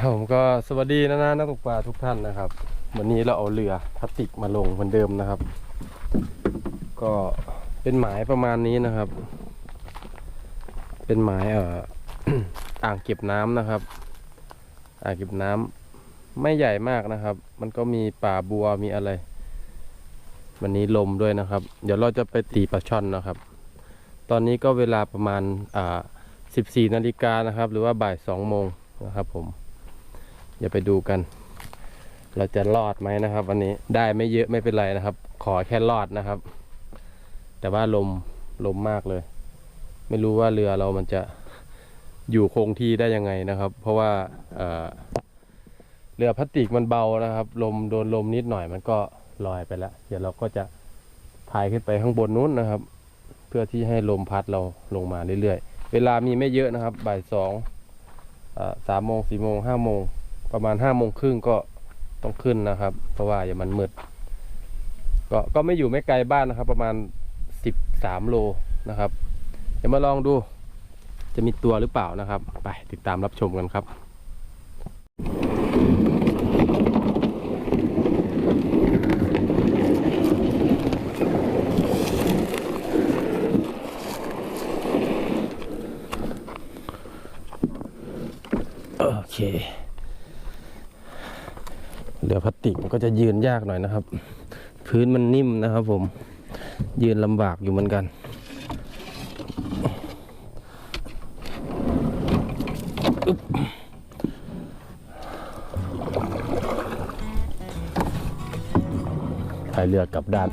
ผมก็สวัสดีนะนะนักตกปลาทุกท่านนะครับ วันนี้เราเอาเรือพลาสติกมาลงเหมือนเดิมนะครับ ก็เป็นหมายประมาณนี้นะครับ เป็นหมายเอ่ออ่างเก็บน้ำนะครับ อ่างเก็บน้ำไม่ใหญ่มากนะครับ มันก็มีป่าบัวมีอะไร วันนี้ลมด้วยนะครับ เดี๋ยวเราจะไปตีปลาช่อนนะครับ ตอนนี้ก็เวลาประมาณอ่า14นาฬิกานะครับ หรือว่าบ่าย2โมงนะครับผม อย่าไปดูกัน เราจะรอดไหมนะครับ วันนี้ได้ไม่เยอะไม่เป็นไรนะครับ ขอแค่รอดนะครับ แต่ว่าลมลมมากเลย ไม่รู้ว่าเรือเรามันจะอยู่คงที่ได้ยังไงนะครับ เพราะว่าเเรือพลาสติกมันเบานะครับ ลมโดนลมนิดหน่อยมันก็ลอยไปแล้วเดี๋ยวเราก็จะพายขึ้นไปข้างบนนู้นนะครับ เพื่อที่ให้ลมพัดเราลงมาเรื่อยๆ เวลามีไม่เยอะนะครับ บ่ายสองสามโมงสี่โมงห้าโมง ประมาณห้าโมงครึ่งก็ต้องขึ้นนะครับ เพราะว่าอย่ามันมืดก็ก็ไม่อยู่ไม่ไกลบ้านนะครับ ประมาณสิบสามโลนะครับ เดี๋ยวมาลองดู จะมีตัวหรือเปล่านะครับ ไปติดตามรับชมกันครับโอเค เรือพลาสติกมันก็จะยืนยากหน่อยนะครับ พื้นมันนิ่มนะครับผมยืนลำบากอยู่เหมือนกันอึ๊บพายเรือกลับด้าน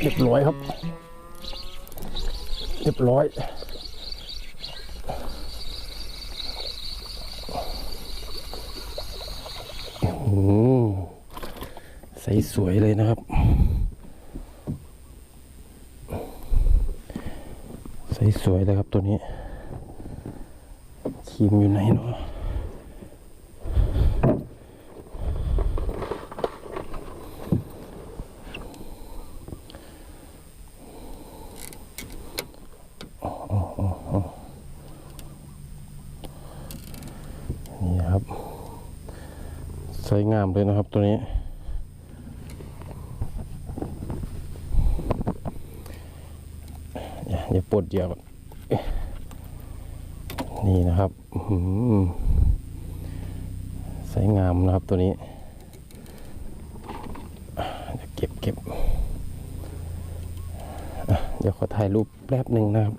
เรียบร้อยครับ เรียบร้อย โอ้โหใสสวยเลยนะครับ ใสสวยเลยครับตัวนี้ครีมอยู่ไหนเนาะนี่ครับ ส วยงามเลยนะครับตัวนี้ อย่าปวดเยียบเอ๊ะนี่นะครับสวยงามนะครับตัวนี้อะเดี๋ยวเก็บเก็บเดี๋ยวขอถ่ายรูปแป๊บหนึ่งนะครับ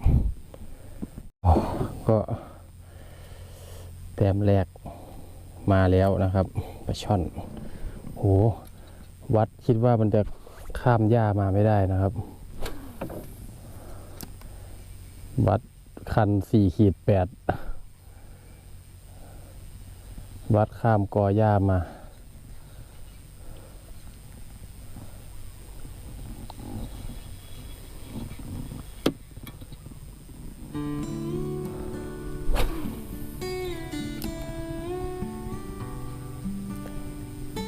ก็แต้มแรก มาแล้วนะครับปลาช่อนโหวัดคิดว่ามันจะข้ามหญ้ามาไม่ได้นะครับ วัดคันสี่ขีดแปดวัดข้ามกอหญ้ามา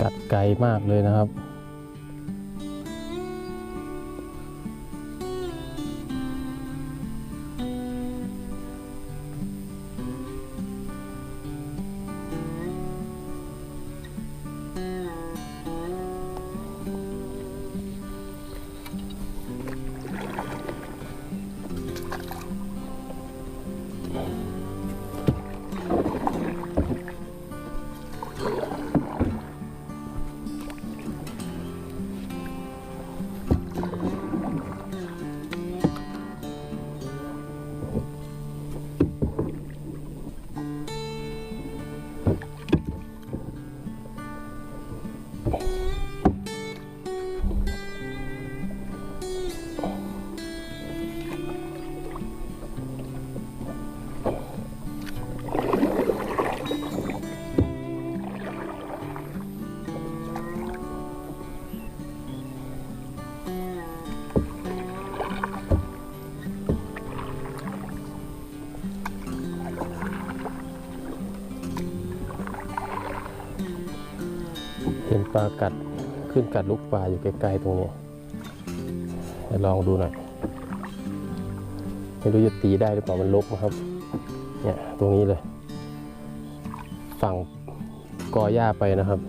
กัดไกลมากเลยนะครับ ลากัดขึ้นกัดลูกปลาอยู่ไกลๆตรงนี้ลองดูหน่อยไม่รู้จะตีได้หรือเปล่ามันลกนะครับ เนี่ยตรงนี้เลย ฝั่งกอหญ้าไปนะครับ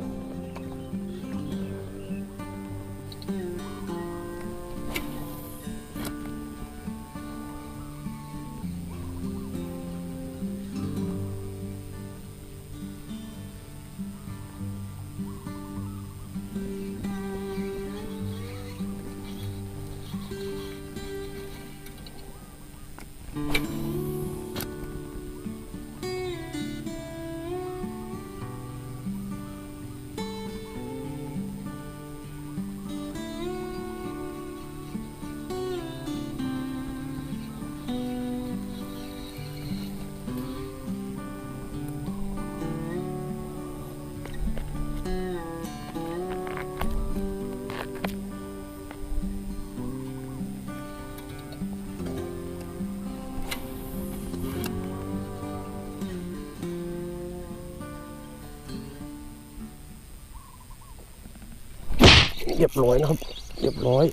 เรียบร้อยนะครับ เรียบร้อย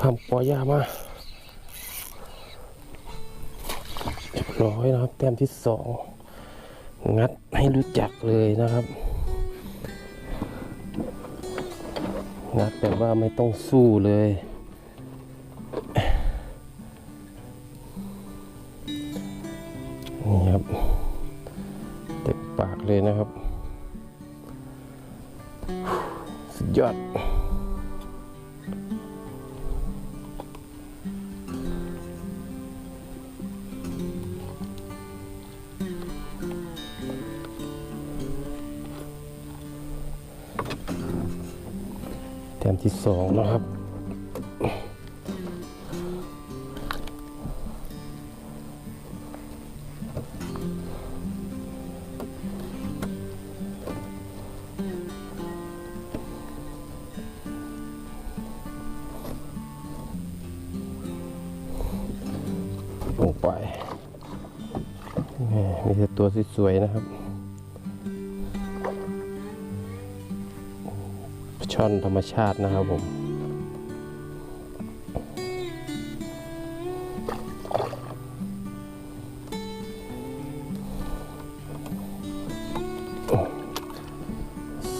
ข้ามปอยามาเรียบร้อยนะครับ แต้มที่สองงัดให้รู้จักเลยนะครับ งัดแบบว่าไม่ต้องสู้เลย แถมที่สองนะครับลงไป มีแต่ตัวสวยๆนะครับ ช่อนธรรมชาตินะครับผม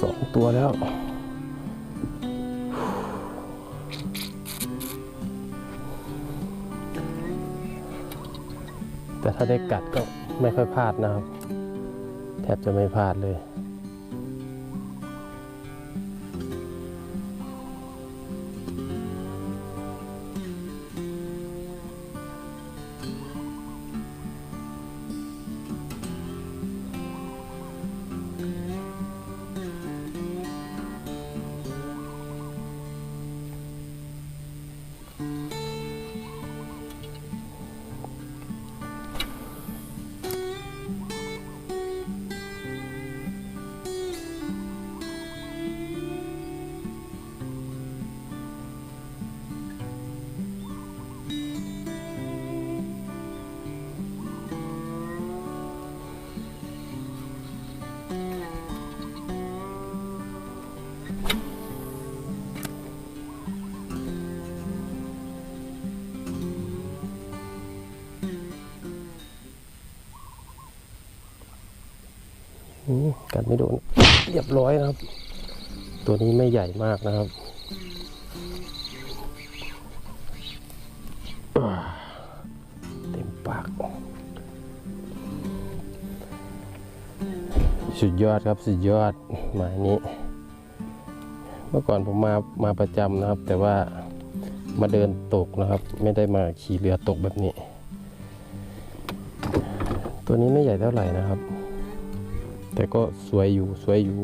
สองตัวแล้วแต่ถ้าได้กัดก็ไม่ค่อยพลาดนะครับ แทบจะไม่พลาดเลย กัดไม่โดน เรียบร้อยนะครับ ตัวนี้ไม่ใหญ่มากนะครับเต็มปาก สุดยอดครับสุดยอดหมายนี้ เมื่อก่อนผมมามาประจำนะครับ แต่ว่ามาเดินตกนะครับ ไม่ได้มาขี่เรือตกแบบนี้ ตัวนี้ไม่ใหญ่เท่าไหร่นะครับ แต่ก็สวยอยู่สวยอยู่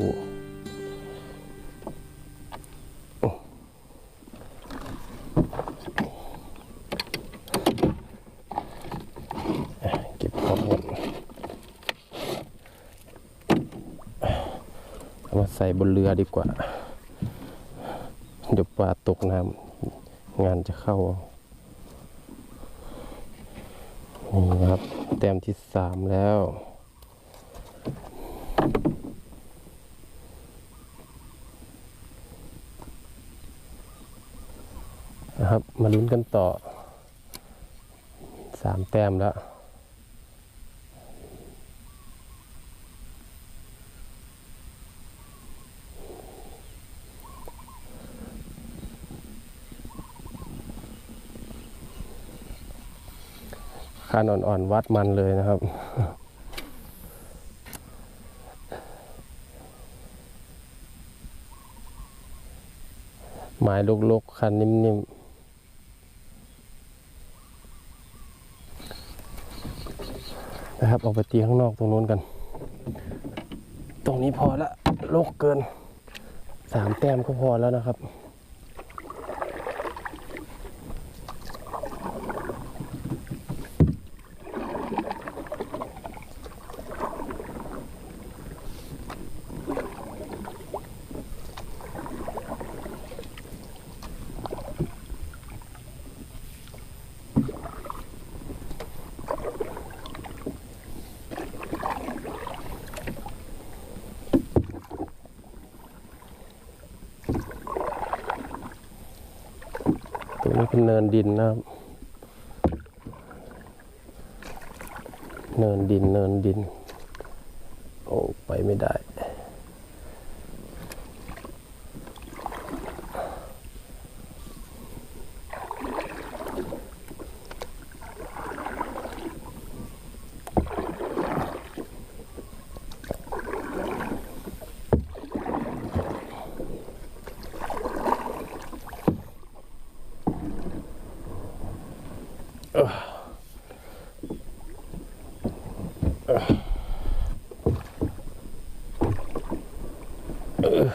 เก็บของเอามาใส่บนเรือดีกว่า เดี๋ยวปลาตกน้ำงานจะเข้านี่ครับ แต้มที่สามแล้ว นะครับมาลุ้นกันต่อสามแต้มแล้วคานอ่อนๆวัดมันเลยนะครับหมายลกๆคันนิ่มๆ นะครับ ออกไปตีข้างนอกตรงนู้นกัน ตรงนี้พอละโลกเกินสามแต้มก็พอแล้วนะครับ เป็นเนินดินนะครับ เนินดินเนินดิน โอ้ ไปไม่ได้ อ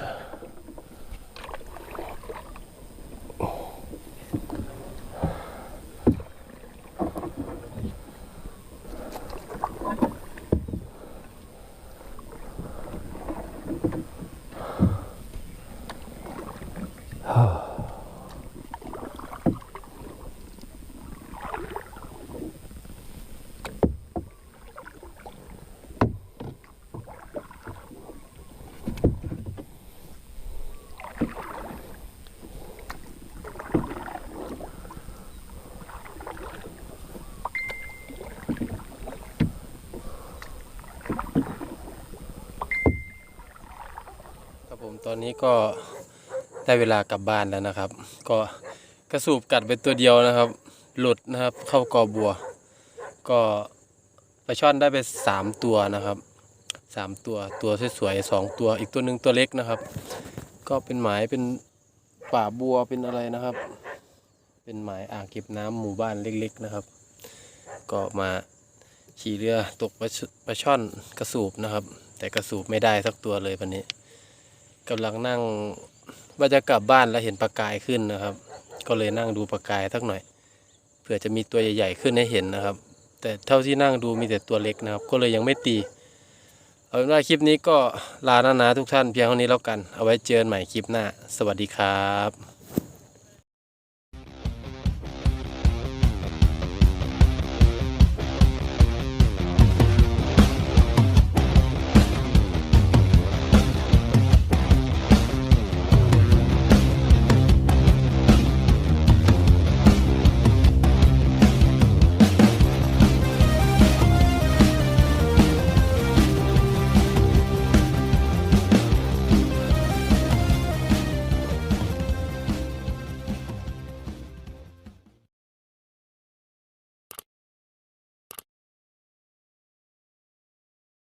ต อนนี้ก็ได้เวลากลับบ้านแล้วนะครับ ก็กระสูบกัดไปตัวเดียวนะครับ หลุดนะครับเข้ากอบัว ก็ปลาช่อนได้ไปสามตัวนะครับสามตัวตัวสวยๆสองตัวอีกตัวหนึ่งตัวเล็กนะครับ ก็เป็นหมายเป็นป่าบัวเป็นอะไรนะครับ เป็นหมายอ่างเก็บน้ำหมู่บ้านเล็ก ๆนะครับ ก็มาขี่เรือตกปลาชปลาช่อนกระสูบนะครับ แต่กระสูบไม่ได้สักตัวเลยวันนี้ กำลังนั่งว่าจะกลับบ้านแล้วเห็นปลากายขึ้นนะครับ ก็เลยนั่งดูปลากายสักหน่อยเผื่อจะมีตัวใหญ่ๆขึ้นให้เห็นนะครับ แต่เท่าที่นั่งดูมีแต่ตัวเล็กนะครับ ก็เลยยังไม่ตีเอาเป็นว่าคลิปนี้ก็ลาหน้านาทุกท่านเพียงเท่านี้แล้วกัน เอาไว้เจอกันใหม่คลิปหน้า สวัสดีครับ